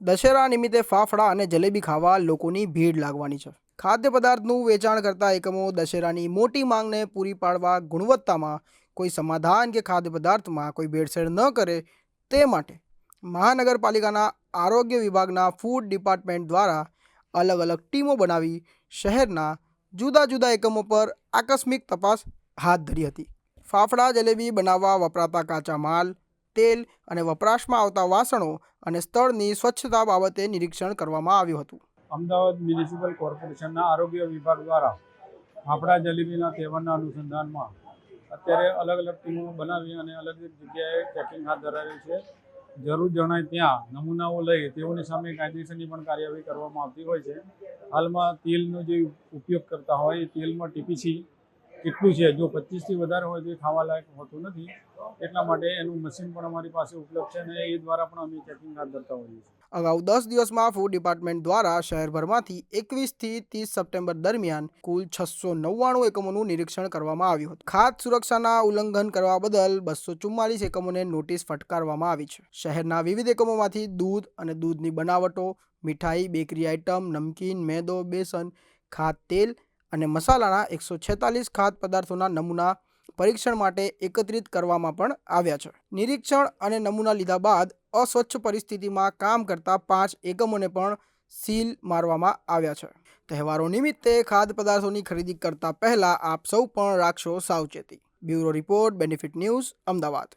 દશેરા નિમિત્તે ફાફડા અને જલેબી ખાવા લોકોની ભીડ લાગવાની છે. ખાદ્ય પદાર્થનું વેચાણ કરતા એકમો દશેરાની મોટી માંગને પૂરી પાડવા ગુણવત્તામાં કોઈ સમાધાન કે ખાદ્ય પદાર્થમાં કોઈ ભેળસેળ ન કરે તે માટે મહાનગરપાલિકાના આરોગ્ય વિભાગના ફૂડ ડિપાર્ટમેન્ટ દ્વારા અલગ અલગ ટીમો બનાવી શહેરના જુદા જુદા એકમો પર આકસ્મિક તપાસ હાથ ધરી હતી. ફાફડા, જલેબી બનાવવા વપરાતા કાચા માલ તેલ અને વપરાશમાં આવતા વાસણો અને સ્થળની સ્વચ્છતા બાબતે નિરીક્ષણ કરવામાં આવ્યું હતું. અમદાવાદ મ્યુનિસિપલ કોર્પોરેશનના આરોગ્ય વિભાગ દ્વારા ફાફડા જલેબીના તહેવારના અનુસંધાનમાં અત્યારે અલગ અલગ ટીમો બનાવી અને અલગ અલગ જગ્યાએ ચેકિંગ હાથ ધરાવી છે. જરૂર જણાય ત્યાં નમૂનાઓ લઈ તેઓની સામે કાયદેસરની પણ કાર્યવાહી કરવામાં આવતી હોય છે. હાલમાં તેલનો જે ઉપયોગ કરતા હોય તેલમાં ટીપીસી કેટલું છે. જો પચીસથી વધારે હોય તો એ ખાવા લાયક હોતું નથી. એટલા માટે એનું મશીન પણ અમારી પાસે ઉપલબ્ધ છે અને એ દ્વારા પણ અમે ચેકિંગ હાથ ધરતા હોઈએ છીએ. અગાઉ દસ દિવસમાં ફૂડ ડિપાર્ટમેન્ટ દ્વારા શહેરભરમાંથી એકવીસથી ત્રીસ સપ્ટેમ્બર દરમિયાન કુલ છસો નવ્વાણું એકમોનું નિરીક્ષણ કરવામાં આવ્યું હતું. ખાદ્ય સુરક્ષાના ઉલ્લંઘન કરવા બદલ બસો ચુમ્માલીસ એકમોને નોટિસ ફટકારવામાં આવી છે. શહેરના વિવિધ એકમોમાંથી દૂધ અને દૂધની બનાવટો, મીઠાઈ, બેકરી આઇટમ, નમકીન, મેદો, બેસન ખાદ તેલ અને મસાલાના એકસો છેતાલીસ ખાદ્ય પદાર્થોના નમૂના પરીક્ષણ માટે એકત્રિત કરવામાં પણ આવ્યા છે. નિરીક્ષણ અને નમૂના લીધા બાદ અસ્વચ્છ પરિસ્થિતિમાં કામ કરતા પાંચ એકમોને પણ સીલ મારવામાં આવ્યા છે. તહેવારો નિમિત્તે ખાદ્ય પદાર્થોની ખરીદી કરતા પહેલા આપ સૌ પણ રાખશો સાવચેતી. Bureau report, benefit news, Ahmedabad.